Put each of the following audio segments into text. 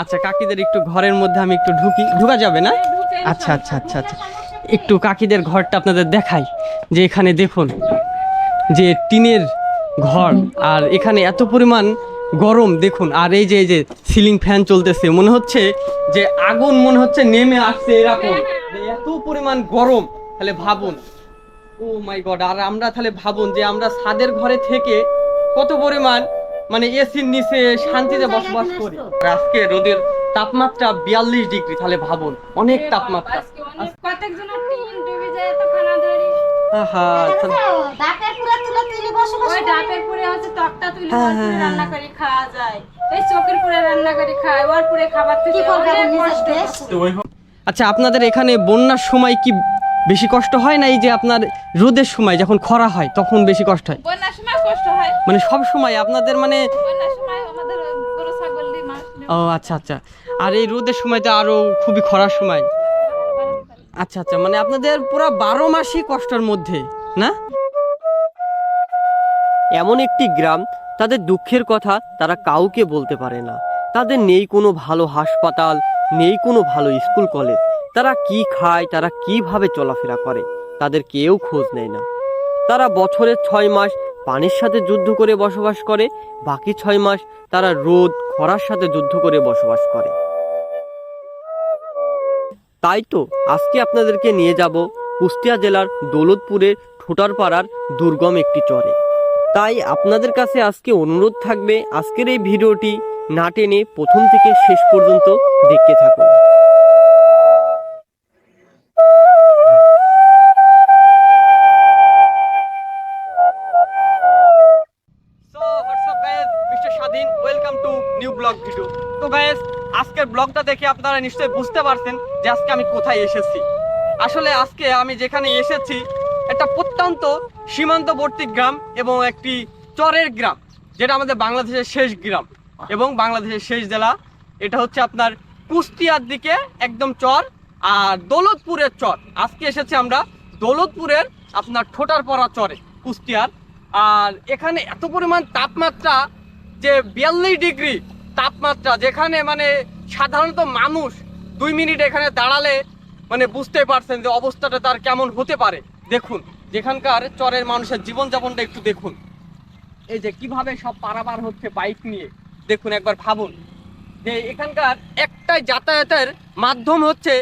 আচ্ছা কাকিদের একটু ঘরের মধ্যে আমি একটু ঢুকি। ঢুকা যাবে না? আচ্ছা আচ্ছা আচ্ছা আচ্ছা। একটু কাকিদের ঘরটা আপনাদের দেখাই। যে এখানে দেখুন যে টিনের ঘর আর এখানে এত পরিমাণ গরম দেখুন। আর এই যে এই যে সিলিং ফ্যান চলতেছে মনে হচ্ছে যে আগুন মনে হচ্ছে নেমে আসছে এরকম। এত পরিমাণ গরম তাহলে ভাবুন। ও মাই গড আর আমরা তাহলে ভাবুন যে আমরা ছাদের ঘরে থেকে কত পরিমাণ মানে এসির নিচে শান্তিতে বসবাস করি। আজকে রোদের তাপমাত্রা বিয়াল্লিশ ডিগ্রি তাহলে ভাবুন অনেক তাপমাত্রা? আচ্ছা। আপনাদের এখানে বন্যার সময় কি বেশি কষ্ট হয় না এই যে আপনার রোদের সময় যখন খরা হয় তখন বেশি কষ্ট হয়? বন্যার সময় কষ্ট হয় মানে সব সময় আপনাদের মানে ও আচ্ছা আচ্ছা। আর এই রোদের সময় তো আরও খুবই খরার সময়। আচ্ছা আচ্ছা মানে আপনাদের পুরো বারো মাসই কষ্টের মধ্যে না? এমন একটি গ্রাম তাদের দুঃখের কথা তারা কাউকে বলতে পারে না। তাদের নেই কোনো ভালো হাসপাতাল নেই কোনো ভালো স্কুল কলেজ। তারা কি খায় তারা কীভাবে চলাফেরা করে তাদের কেউ খোঁজ নেয় না। তারা বছরের ছয় মাস পানির সাথে যুদ্ধ করে বসবাস করে, বাকি ছয় মাস তারা রোদ, খরার সাথে যুদ্ধ করে বসবাস করে। তাই তো আজকে আপনাদেরকে নিয়ে যাব কুষ্টিয়া জেলার দৌলতপুরের ঠোঁটারপাড়ার দুর্গম একটি চরে। তাই আপনাদের কাছে আজকে অনুরোধ থাকবে আজকের এই ভিডিওটি না টেনে প্রথম থেকে শেষ পর্যন্ত দেখতে থাকুন। আপনারা নিশ্চয়ই বুঝতে পারছেন যে আজকে আমি কোথায় এসেছি। আসলে আজকে আমি যেখানে এসেছি, একটা প্রত্যন্ত সীমান্তবর্তী গ্রাম এবং একটি চরের গ্রাম, যেটা আমাদের বাংলাদেশের শেষ গ্রাম এবং বাংলাদেশের শেষ জেলা। এটা হচ্ছে আপনার কুষ্টিয়ার দিকে একদম চর আর দৌলতপুরের চর। আজকে এসেছি আমরা দৌলতপুরের আপনার ঠোঁটারপাড়া চরে, কুষ্টিয়ার। আর এখানে এত পরিমাণ তাপমাত্রা যে বিয়াল্লিশ ডিগ্রি তাপমাত্রা, যেখানে মানে সাধারণত মানুষ দুই মিনিট এখানে দাঁড়ালে মানে বুঝতে পারছেন যে অবস্থাটা তার কেমন হতে পারে। দেখুন, যেখানকার চরের মানুষের জীবনযাপনটা একটু দেখুন। এই যে কীভাবে সব পারাবার হচ্ছে বাইক নিয়ে। দেখুন, একবার ভাবুন যে এখানকার একটাই যাতায়াতের মাধ্যম হচ্ছে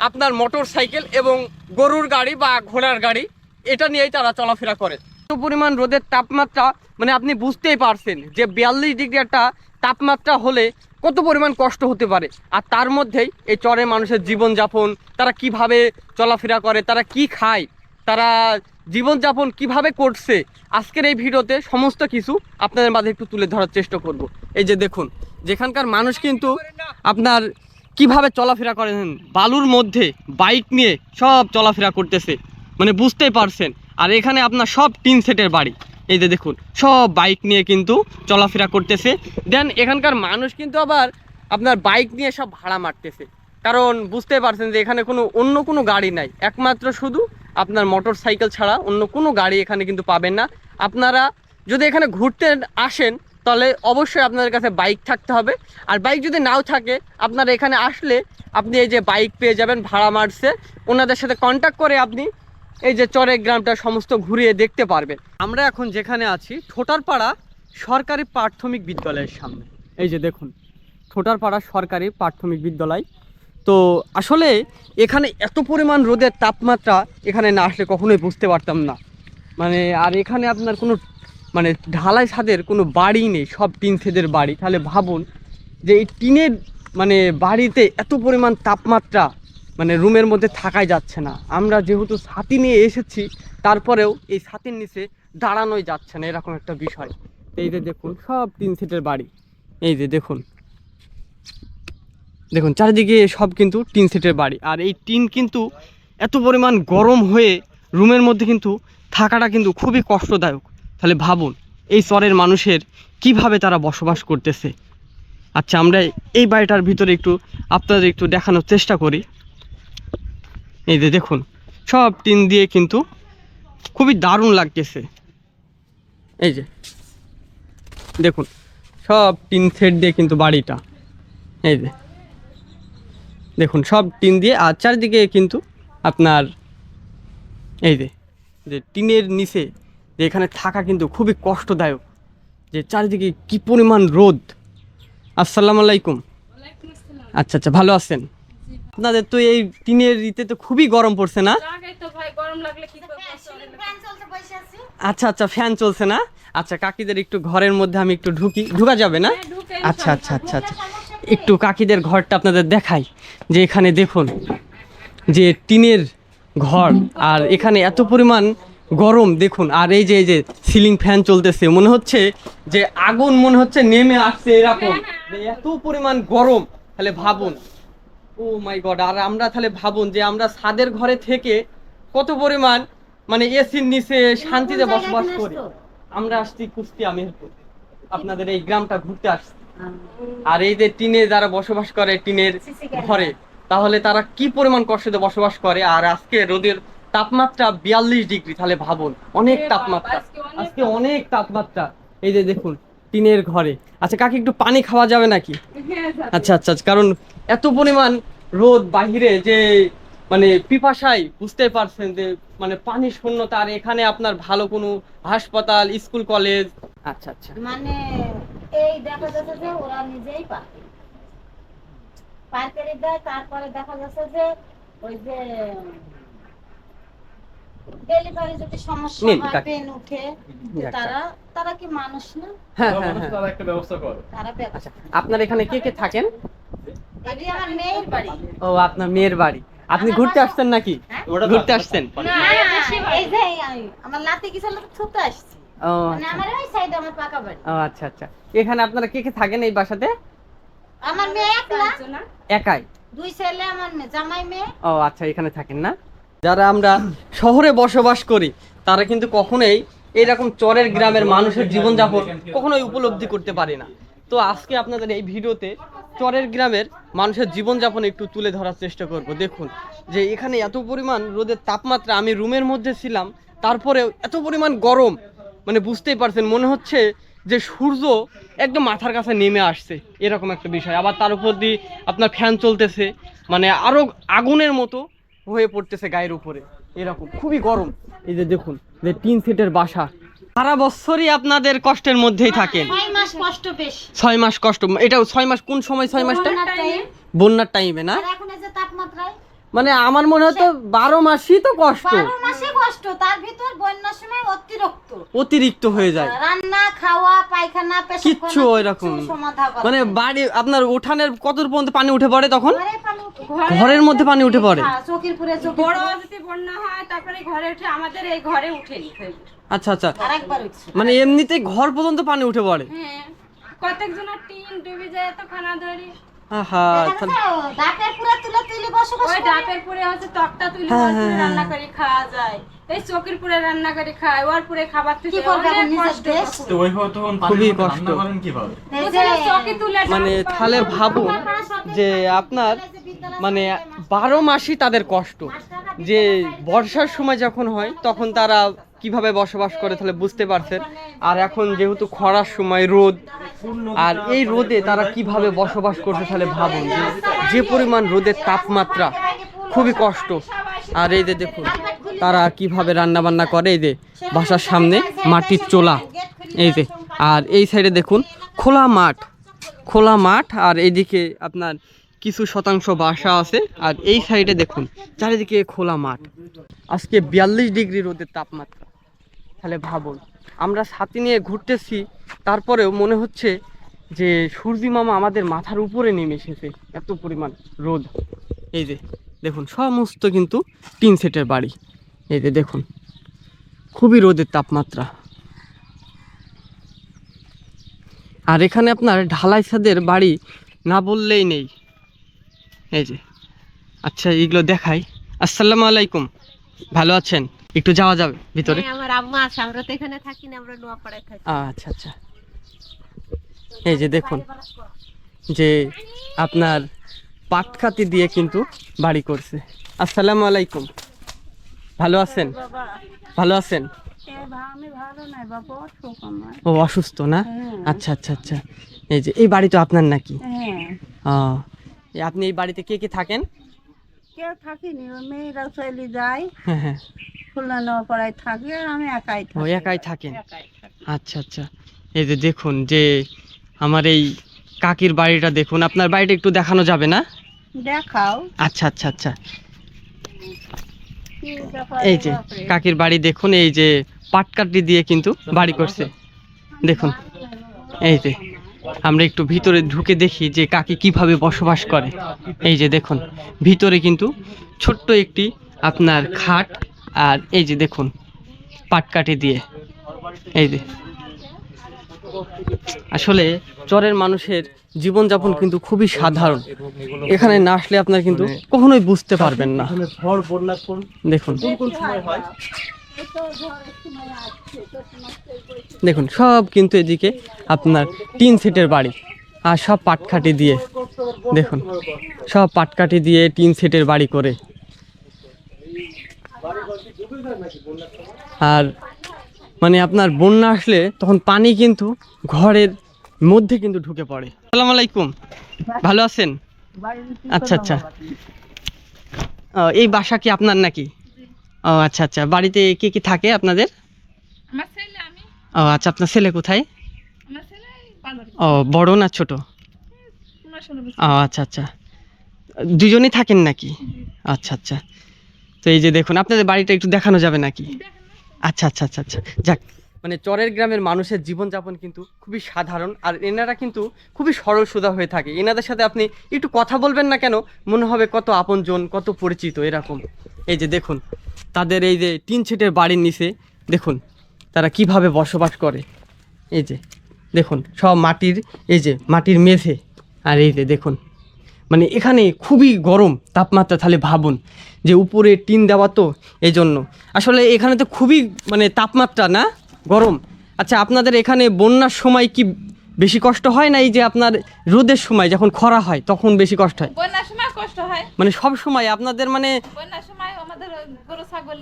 আপনার মোটর সাইকেল এবং গরুর গাড়ি বা ঘোড়ার গাড়ি। এটা নিয়েই তারা চলাফেরা করে। পরিমাণ রোদের তাপমাত্রা মানে আপনি বুঝতেই পারছেন যে বিয়াল্লিশ ডিগ্রি একটা তাপমাত্রা হলে কত পরিমাণ কষ্ট হতে পারে? আর তার মধ্যেই এই চরের মানুষের জীবনযাপন, তারা কীভাবে চলাফেরা করে, তারা কি খায়, তারা জীবনযাপন কীভাবে করছে, আজকের এই ভিডিওতে সমস্ত কিছু আপনাদের মাঝে একটু তুলে ধরার চেষ্টা করব। এই যে দেখুন, যেখানকার মানুষ কিন্তু আপনার কীভাবে চলাফেরা করেন, বালুর মধ্যে বাইক নিয়ে সব চলাফেরা করতেছে মানে বুঝতেই পারছেন। আর এখানে আপনার সব টিন সেটের বাড়ি। এই যে দেখুন, সব বাইক নিয়ে কিন্তু চলাফেরা করতেছে। দেন এখানকার মানুষ কিন্তু আবার আপনার বাইক নিয়ে সব ভাড়া মারতেছে। কারণ বুঝতে পারছেন যে এখানে কোনো, অন্য কোনো গাড়ি নাই। একমাত্র শুধু আপনার মোটর সাইকেল ছাড়া অন্য কোনো গাড়ি এখানে কিন্তু পাবেন না। আপনারা যদি এখানে ঘুরতে আসেন, তাহলে অবশ্যই আপনাদের কাছে বাইক থাকতে হবে। আর বাইক যদি নাও থাকে, আপনারা এখানে আসলে আপনি এই যে বাইক পেয়ে যাবেন, ভাড়া মারছে। ওনাদের সাথে কন্ট্যাক্ট করে আপনি এই যে চরের গ্রামটা সমস্ত ঘুরিয়ে দেখতে পারবেন। আমরা এখন যেখানে আছি, ঠোঁটারপাড়া সরকারি প্রাথমিক বিদ্যালয়ের সামনে। এই যে দেখুন, ঠোঁটারপাড়া সরকারি প্রাথমিক বিদ্যালয়। তো আসলে এখানে এত পরিমাণ রোদের তাপমাত্রা এখানে না আসলে কখনোই বুঝতে পারতাম না। মানে আর এখানে আপনার কোনো মানে ঢালাই ছাদের কোনো বাড়ি নেই, সব টিন ছেদের বাড়ি। তাহলে ভাবুন যে এই টিনের মানে বাড়িতে এত পরিমাণ তাপমাত্রা মানে রুমের মধ্যে থাকাই যাচ্ছে না। আমরা যেহেতু ছাতি নিয়ে এসেছি, তারপরেও এই ছাতির নিচে দাঁড়ানোই যাচ্ছে না, এরকম একটা বিষয়। এই যে দেখুন, সব টিন সিটের বাড়ি। এই যে দেখুন। দেখুন, চারিদিকে সব কিন্তু টিন সিটের বাড়ি। আর এই টিন কিন্তু এত পরিমাণ গরম হয়ে রুমের মধ্যে কিন্তু থাকাটা কিন্তু খুবই কষ্টদায়ক। তাহলে ভাবুন, এই চরের মানুষের কীভাবে তারা বসবাস করতেছে? আচ্ছা আমরা এই বাড়িটার ভিতরে একটু আপনাদের একটু দেখানোর চেষ্টা করি। এই যে দেখুন সব টিন দিয়ে কিন্তু খুবই দারুণ লাগতেছে। এই যে দেখুন সব টিন সেট দিয়ে কিন্তু বাড়িটা। এই যে দেখুন সব টিন দিয়ে আর চারিদিকে কিন্তু আপনার এই যে যে টিনের নিচে যে এখানে থাকা কিন্তু খুবই কষ্টদায়ক। যে চারিদিকে কি পরিমাণ রোদ। আসসালামু আলাইকুম। আচ্ছা আচ্ছা ভালো আছেন? আপনাদের তো এই টিনের রিতে তো খুবই গরম পড়ছে না? লাগাই তো ভাই গরম লাগলে কি করব? ফ্যান চলছে বসে আছি। আচ্ছা আচ্ছা ফ্যান চলছে না? আচ্ছা কাকিদের একটু ঘরের মধ্যে আমি একটু ঢুকি ঢুকা যাবে না? হ্যাঁ, আচ্ছা আচ্ছা আচ্ছা আচ্ছা। একটু কাকিদের ঘরটা আপনাদের দেখাই যে এখানে দেখুন যে টিনের ঘর আর এখানে এত পরিমাণ গরম দেখুন আর এই যে এই যে সিলিং ফ্যান চলতেছে মনে হচ্ছে যে আগুন মনে হচ্ছে নেমে আসছে এরকম। এত পরিমাণ গরম তাহলে ভাবুন ও মাই গড আর আমরা তাহলে ভাবুন যে আমরা ছাদের ঘরে থেকে কত পরিমাণ মানে এসির নিচে শান্তিতে বসবাস করি। আমরা আসছি কুষ্টিয়া মেহেরপুর আপনাদের এই গ্রামটা ঘুরতে আসছি। আর এই যে টিনে যারা বসবাস করে টিনের ঘরে তাহলে তারা কি পরিমাণ কষ্টে বসবাস করে? আর আজকে রোদের তাপমাত্রা বিয়াল্লিশ ডিগ্রি তাহলে ভাবুন অনেক তাপমাত্রা। আজকে অনেক তাপমাত্রা। এই যে দেখুন টিনের ঘরে। আচ্ছা কাকি একটু পানি খাওয়া যাবে নাকি? হ্যাঁ। আচ্ছা আচ্ছা আচ্ছা, কারণ এত পরিমাণ রোদ বাহিরে যে মানে পিপাসায় বুঝতে পারছেন যে মানে পানি শূন্যতা আর এখানে আপনার ভালো কোনো হাসপাতাল স্কুল কলেজ। আচ্ছা আচ্ছা। মানে এই দেখা যাচ্ছে যে ওরা নিজেই পাইকারি দেয় তারপরে দেখা যাচ্ছে যে ওই যে ডেলিভারি যদি সমস্যা হয় পেন উঠে তারা তারা কি মানুষ না? হ্যাঁ হ্যাঁ হ্যাঁ। তারা একটা ব্যবস্থা করে। তারা আচ্ছা আপনার এখানে কে কে থাকেন এটি আমার মেয়ের বাড়ি ও আপনার মেয়ের বাড়ি। আপনি ঘুরতে আসছেন নাকি? হ্যাঁ? ঘুরতে আসছেন? না, এই যে এই- আমার লাতি তো আসছি। ও মানে আমার ওই সাইডে আমার পাকা বাড়ি। ও আচ্ছা আচ্ছা। এখানে আপনারা কে কে থাকেন এই বাসাতে? আমার মেয়ে একলা। একাই? দুই ছেলে আমার মেয়ে জামাই মেয়ে। ও আচ্ছা এখানে থাকেন না? যারা আমরা শহরে বসবাস করি তারা কিন্তু কখনোই এরকম চরের গ্রামের মানুষের জীবনযাপন কখনোই উপলব্ধি করতে পারে না। তো আজকে আপনাদের এই ভিডিওতে চরের গ্রামের মানুষের জীবনযাপন একটু তুলে ধরার চেষ্টা করব। দেখুন, যে এখানে এত পরিমাণ রোদের তাপমাত্রা, আমি রুমের মধ্যে ছিলাম, তারপরেও এত পরিমাণ গরম মানে বুঝতেই পারছেন, মনে হচ্ছে যে সূর্য একদম মাথার কাছে নেমে আসছে, এরকম একটা বিষয়। আবার তার উপর দিয়ে আপনার ফ্যান চলতেছে মানে আরও আগুনের মতো হয়ে পড়তেছে গায়ের উপরে, এরকম, খুবই গরম। এই যে দেখুন, যে তিন সেটের বাসা সারা বছরই আপনাদের কষ্টের মধ্যেই থাকেন। ছয় মাস কষ্ট এটা ছয় মাস কোন সময় ছয় মাসটা? বন্যার টাইমে না? এখন এই যে তাপমাত্রায়? মানে আমার মনে হতো বারো মাসই তো কষ্ট। বারো মাসে কষ্ট তার ভিতর বন্যার সময় অতিরিক্ত। অতিরিক্ত হয়ে যায়। রান্না খাওয়া পায়খানা পেশাব কিচ্ছু সমাধা করা। মানে বাড়ি আপনার উঠানের কত পর্যন্ত পানি উঠে পড়ে তখন? উঠে। ঘরের মধ্যে পানি উঠে পড়ে। হ্যাঁ, চোখের পুরে বড় যদি বন্যা হয় তারপরে ঘরে উঠে আমাদের এই ঘরে উঠেনি আচ্ছা আচ্ছা। মানে এমনিতেই ঘর পর্যন্ত পানি উঠে পড়ে। হ্যাঁ কতজনের টিন ডুবে যায় তো খানা ধরি। আহা দেখা তাহলে- যাচ্ছে, ডাকের পুরে তুলে তুলে বসবাস ওই ডাবের পুরে হচ্ছে তক্তা তুলে হ্যাঁ, হ্যাঁ, রান্না। করে খাওয়া যায়। এই চকির পুরে রান্না করে খায় ওর পুরে খাবার থেকে অনেক কষ্ট। তো খুবই কষ্ট। চকি তুলে মানে তাহলে ভাবুন যে আপনার মানে বারো মাসই তাদের কষ্ট। যে বর্ষার সময় যখন হয় তখন তারা কীভাবে বসবাস করে তাহলে বুঝতে পারছেন? আর এখন যেহেতু খরার সময় রোদ, আর এই রোদে তারা কীভাবে বসবাস করছে তাহলে ভাবুন যে পরিমাণ রোদের তাপমাত্রা খুবই কষ্ট। আর এই যে দেখুন, তারা কীভাবে রান্না বান্না করে, এই যে বাসার সামনে মাটির চোলা, এই যে। আর এই সাইডে দেখুন, খোলা মাঠ খোলা মাঠ, আর এইদিকে আপনার কিছু শতাংশ বাসা আছে। আর এই সাইডে দেখুন, চারিদিকে খোলা মাঠ। আজকে বিয়াল্লিশ ডিগ্রি রোদের তাপমাত্রা। তাহলে ভাবুন। আমরা ছাতি নিয়ে ঘুরতেছি, তারপরেও মনে হচ্ছে যে সূর্যি মামা আমাদের মাথার উপরে নেমে এসেছে, এত পরিমাণ রোদ। এই যে, দেখুন, সমস্ত কিন্তু তিন সেটের বাড়ি। এই যে, দেখুন, খুবই রোদের তাপমাত্রা। আর এখানে আপনার ঢালাই ছাদের বাড়ি না বললেই নেই। এই যে আচ্ছা এগুলো দেখাই। আসসালামু আলাইকুম। ভালো আছেন? একটু যাওয়া যাবে ভিতরে? হ্যাঁ, আমার আম্মা আছে আমরা তো এখানে থাকি না আমরা নোয়াপাড়ায় থাকি। আচ্ছা আচ্ছা। এই যে দেখুন যে আপনার পাটকাতি দিয়ে কিন্তু বাড়ি করছে। আসসালামু আলাইকুম। ভালো আছেন? ভালো আছেন? আমি ভালো নাই বাবা অসুখ আমার। ও অসুস্থ না? আচ্ছা আচ্ছা আচ্ছা। এই যে এই বাড়ি তো আপনার নাকি? হ্যাঁ। ও আপনি এই বাড়িতে কে কে থাকেন? কেউ থাকিনি ওই মেয়েরা চলে যায়। হ্যাঁ হ্যাঁ খুলনা নেওয়া পড়ায় থাকে আর আমি একাই ও থাকি। একাই থাকেন? আচ্ছা আচ্ছা। এই যে দেখুন যে আমার এই কাকির বাড়িটা দেখুন আপনার বাড়িটা একটু দেখানো যাবে না? দেখাও। আচ্ছা আচ্ছা আচ্ছা। এই যে কাকির বাড়ি দেখুন এই যে পাটকাঠি দিয়ে কিন্তু বাড়ি করছে। দেখুন এই যে। আমরা একটু ভিতরে ঢুকে দেখি যে কাকি কীভাবে বসবাস করে। এই যে দেখুন ভিতরে কিন্তু ছোট্ট একটি আপনার খাট আর এই যে দেখুন পাটকাঠি দিয়ে। এই যে। আসলে চরের মানুষের জীবনযাপন কিন্তু খুবই সাধারণ। এখানে না আসলে আপনার কিন্তু কখনোই বুঝতে পারবেন না। দেখুন। দেখুন সব কিন্তু এদিকে আপনার টিন সেটের বাড়ি আর সব পাটকাঠি দিয়ে। দেখুন সব পাটকাঠি দিয়ে টিন সেটের বাড়ি করে। আর মানে আপনার বন্যা আসলে তখন পানি কিন্তু ঘরের মধ্যে কিন্তু ঢুকে পড়ে। সালাম আলাইকুম। ভালো আছেন? আচ্ছা আচ্ছা। এই বাসা কি আপনার নাকি? ও আচ্ছা আচ্ছা। বাড়িতে কি কি থাকে আপনাদের? আমার ছেলে আমি। ও আচ্ছা আপনার ছেলে কোথায়? আমার ছেলে পালন ও বড় না ছোট? ও আচ্ছা আচ্ছা। দুজনেই থাকেন নাকি? আচ্ছা আচ্ছা। তো এই যে দেখুন আপনাদের বাড়িটা একটু দেখানো যাবে নাকি? আচ্ছা আচ্ছা আচ্ছা আচ্ছা। যাক মানে চরের গ্রামের মানুষের জীবনযাপন কিন্তু খুবই সাধারণ আর এনারা কিন্তু খুবই সরল সোজা হয়ে থাকে। এনাদের সাথে আপনি একটু কথা বলবেন না কেন? মনে হবে কত আপনজন, কত পরিচিত এরকম। এই যে দেখুন, তাদের এই যে টিন ছেটের বাড়ির নিচে, দেখুন, তারা কীভাবে বসবাস করে। এই যে, দেখুন, সব মাটির, এই যে মাটির মেঝে। আর এই যে দেখুন মানে এখানে খুবই গরম তাপমাত্রা, তাহলে ভাবুন যে উপরে টিন দেওয়া তো এই জন্য আসলে এখানে তো খুবই মানে তাপমাত্রা না? গরম। আচ্ছা আপনাদের এখানে বন্যার সময় কি বেশি কষ্ট হয় না এই যে আপনার রোদের সময় যখন খরা হয় তখন বেশি কষ্ট হয়? বন্যার সময় কষ্ট হয়। মানে সব সময় আপনাদের মানে বন্যার সময় আমাদের গরু ছাগল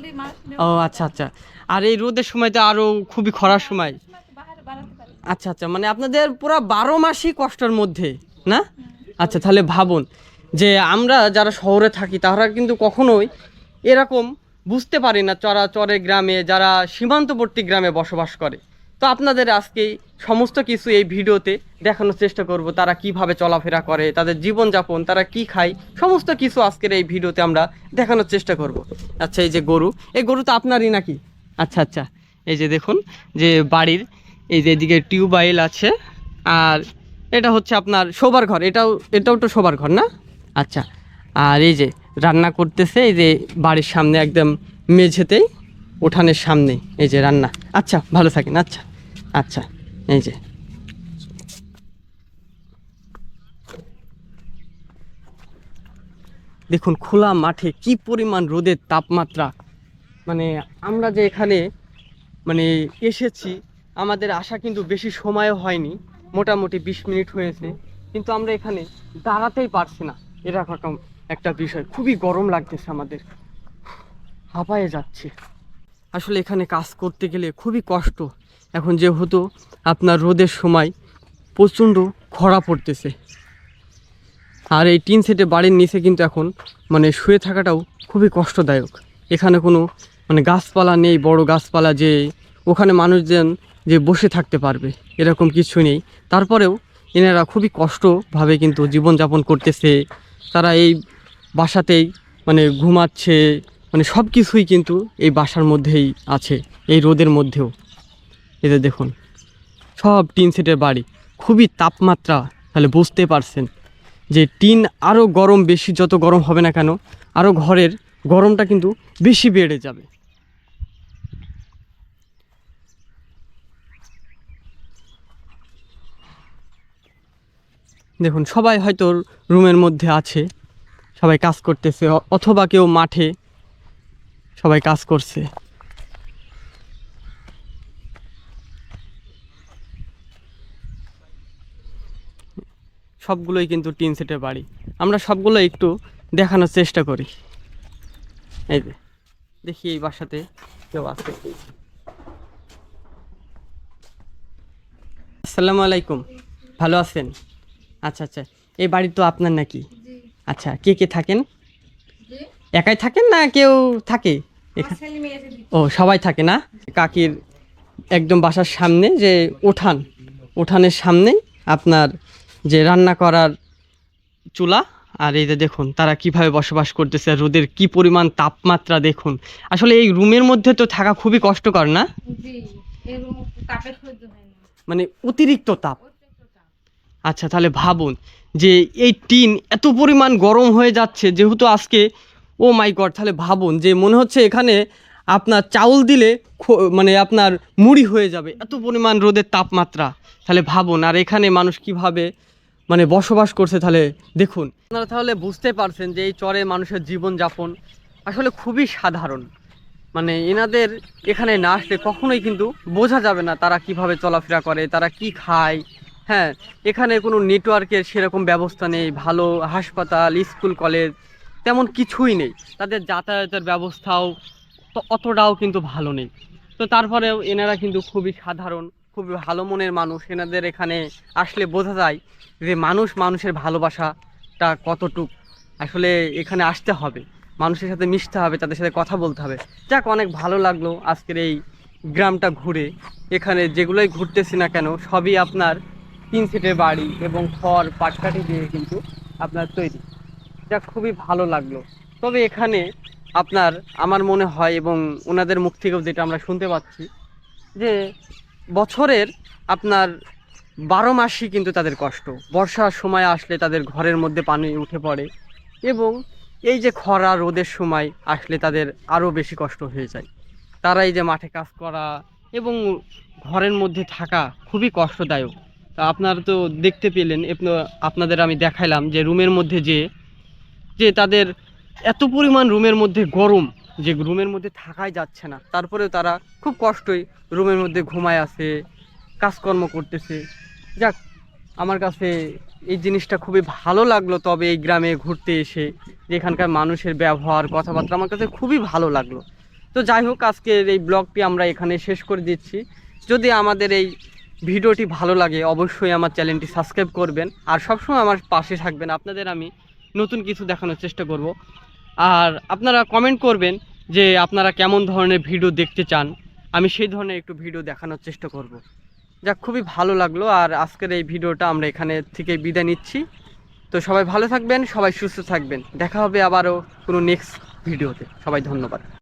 ও আচ্ছা আচ্ছা। আর এই রোদের সময় তো আরও খুবই খরার সময়। আচ্ছা আচ্ছা মানে আপনাদের পুরো বারো মাসই কষ্টের মধ্যে না? আচ্ছা তাহলে ভাবুন যে আমরা যারা শহরে থাকি তারা কিন্তু কখনোই এরকম বুঝতে পারি না চরা চরে গ্রামে যারা সীমান্তবর্তী গ্রামে বসবাস করে। তো আপনাদের আজকে সমস্ত কিছু এই ভিডিওতে দেখানোর চেষ্টা করব, তারা কীভাবে চলাফেরা করে, তাদের জীবনযাপন, তারা কি খায়, সমস্ত কিছু আজকের এই ভিডিওতে আমরা দেখানোর চেষ্টা করব। আচ্ছা এই যে গরু, এই গরু তো আপনারই নাকি? আচ্ছা আচ্ছা এই যে দেখুন, যে বাড়ির এই যে এদিকে টিউবওয়েল আছে, আর এটা হচ্ছে আপনার শোবার ঘর, এটাও এটাও তো শোবার ঘর না? আচ্ছা আর এই যে রান্না করতেছে, এই যে বাড়ির সামনে একদম মেঝেতেই, উঠানের সামনে, এই যে রান্না। আচ্ছা ভালো থাকেন আচ্ছা আচ্ছা এই যে। দেখুন, খোলা মাঠে কি পরিমাণ রোদের তাপমাত্রা। মানে আমরা যে এখানে মানে এসেছি, আমাদের আসা কিন্তু বেশি সময়ও হয়নি, মোটামুটি বিশ মিনিট হয়েছে, কিন্তু আমরা এখানে দাঁড়াতেই পারছি না, এরকম একটা বিষয়, খুবই গরম লাগতেছে আমাদের। হাঁপায়ে যাচ্ছে। আসলে এখানে কাজ করতে গেলে খুবই কষ্ট। এখন যেহেতু আপনার রোদের সময় প্রচণ্ড খরা পড়তেছে। আর এই টিন সেটে বাড়ির নিচে কিন্তু এখন মানে শুয়ে থাকাটাও খুবই কষ্টদায়ক। এখানে কোনো মানে গাছপালা নেই, বড় গাছপালা যে ওখানে মানুষজন যে বসে থাকতে পারবে, এরকম কিছু নেই। তারপরেও এনারা খুবই কষ্টভাবে কিন্তু জীবনযাপন করতেছে। তারা এই বাসাতেই মানে ঘুমাচ্ছে মানে সব কিছুই কিন্তু এই বাসার মধ্যেই আছে, এই রোদের মধ্যেও। এদের দেখুন, সব টিন সেটের বাড়ি, খুবই তাপমাত্রা, তাহলে বুঝতে পারছেন যে টিন আরও গরম বেশি, যত গরম হবে না কেন আরও ঘরের গরমটা কিন্তু বেশি বেড়ে যাবে। দেখুন, সবাই হয়তো রুমের মধ্যে আছে সবাই কাজ করতেছে অথবা কেউ মাঠে সবাই কাজ করছে। সবগুলোই কিন্তু টিন সেটের বাড়ি। আমরা সবগুলো একটু দেখানোর চেষ্টা করি। এই যে, দেখি এই বাসাতে কেউ আছে। আসসালামু আলাইকুম। ভালো আছেন? আচ্ছা আচ্ছা। এই বাড়ি তো আপনার নাকি? আচ্ছা কে কে থাকেন? একাই থাকেন না কেউ থাকে? ও সবাই থাকে না? কাকির একদম বাসার সামনে যে উঠান উঠানের সামনেই আপনার যে রান্না করার চুলা আর এই যে দেখুন তারা কীভাবে বসবাস করতেছে আর রোদের কি পরিমাণ তাপমাত্রা দেখুন। আসলে এই রুমের মধ্যে তো থাকা খুবই কষ্টকর না? মানে অতিরিক্ত তাপ। আচ্ছা তাহলে ভাবুন যে এই টিন এত পরিমাণ গরম হয়ে যাচ্ছে, যেহেতু আজকে, ও মাই গড, তাহলে ভাবুন যে মনে হচ্ছে এখানে আপনার চাউল দিলে মানে আপনার মুড়ি হয়ে যাবে, এত পরিমাণ রোদের তাপমাত্রা। তাহলে ভাবুন, আর এখানে মানুষ কীভাবে মানে বসবাস করছে, তাহলে দেখুন। আপনারা তাহলে বুঝতে পারছেন যে এই চরে মানুষের জীবনযাপন আসলে খুবই সাধারণ। মানে এনাদের এখানে না আসলে কখনোই কিন্তু বোঝা যাবে না তারা কীভাবে চলাফেরা করে, তারা কি খায় হ্যাঁ এখানে কোনো নেটওয়ার্কের সেরকম ব্যবস্থা নেই, ভালো হাসপাতাল, স্কুল কলেজ তেমন কিছুই নেই। তাদের যাতায়াতের ব্যবস্থাও অতটাও কিন্তু ভালো নেই। তো তারপরেও এনারা কিন্তু খুবই সাধারণ, খুবই ভালো মনের মানুষ। এনাদের এখানে আসলে বোঝা যায় যে মানুষ মানুষের ভালোবাসাটা কতটুক। আসলে এখানে আসতে হবে, মানুষের সাথে মিশতে হবে, তাদের সাথে কথা বলতে হবে। যাক, অনেক ভালো লাগল আজকের এই গ্রামটা ঘুরে। এখানে যেগুলোই ঘুরতেছি না কেন, সবই আপনার তিন সিটের বাড়ি এবং খড় পাটকাঠি দিয়ে কিন্তু আপনার তৈরি। যা খুবই ভালো লাগল। তবে এখানে আপনার আমার মনে হয় এবং ওনাদের মুখ থেকেও যেটা আমরা শুনতে পাচ্ছি, যে বছরের আপনার বারো মাসই কিন্তু তাদের কষ্ট। বর্ষার সময় আসলে তাদের ঘরের মধ্যে পানি উঠে পড়ে এবং এই যে খরা, রোদের সময় আসলে তাদের আরও বেশি কষ্ট হয়ে যায়। তারা এই যে মাঠে কাজ করা এবং ঘরের মধ্যে থাকা খুবই কষ্টদায়ক। আপনারা তো দেখতে পেলেন আপনাদের আমি দেখাইলাম যে রুমের মধ্যে যে যে তাদের এত পরিমাণ রুমের মধ্যে গরম, যে রুমের মধ্যে থাকাই যাচ্ছে না। তারপরেও তারা খুব কষ্টই রুমের মধ্যে ঘুমায় আছে কাজকর্ম করতেছে। যাক, আমার কাছে এই জিনিসটা খুবই ভালো লাগল তবে এই গ্রামে ঘুরতে এসে এখানকার মানুষের ব্যবহার, কথাবার্তা আমার কাছে খুবই ভালো লাগল। তো যাই হোক, আজকের এই ব্লগটি আমরা এখানে শেষ করে দিচ্ছি। যদি আমাদের এই ভিডিওটি ভালো লাগে, অবশ্যই আমার চ্যানেলটি সাবস্ক্রাইব করবেন। আর সবসময় আমার পাশে থাকবেন, আপনাদের আমি নতুন কিছু দেখানোর চেষ্টা করব। আর আপনারা কমেন্ট করবেন যে আপনারা কেমন ধরনের ভিডিও দেখতে চান। আমি সেই ধরনের একটু ভিডিও দেখানোর চেষ্টা করব। যাক, খুবই ভালো লাগল, আর আজকের এই ভিডিওটা আমরা এখানে থেকে বিদায় নিচ্ছি। তো সবাই ভালো থাকবেন, সবাই সুস্থ থাকবেন। দেখা হবে আবারও কোনো নেক্সট ভিডিওতে সবাই ধন্যবাদ।